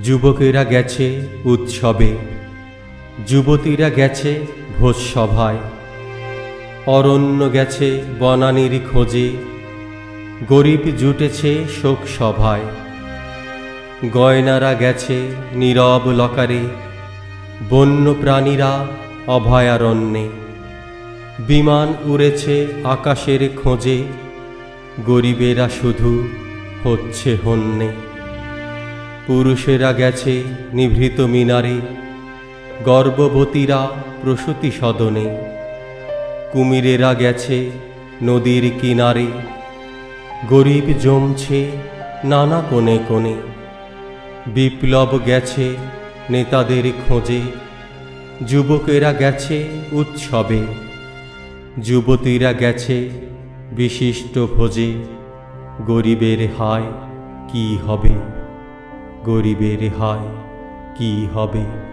যুবকেরা গেছে উৎসবে, যুবতীরা গেছে ভোজসভায়। অরণ্য গেছে বনানীর খোঁজে, গরিব জুটেছে শোক সভায় গয়নারা গেছে নীরব লকারে বন্য প্রাণীরা অভয়ারণ্যে। বিমান উড়েছে আকাশের খোঁজে, গরিবেরা শুধু হচ্ছে হন্যে। পুরুষেরা গেছে নিভৃত মিনারে, গর্ভবতীরা প্রসূতি সদনে। কুমিরেরা গেছে নদীর কিনারে, গরিব জমছে নানা কোণে কোণে। বিপ্লব গেছে নেতাদের খোঁজে, যুবকেরা গেছে উৎসবে। যুবতীরা গেছে বিশিষ্ট ভোজে, গরিবের হায় কি হবে? গরিবের হায় কি হবে?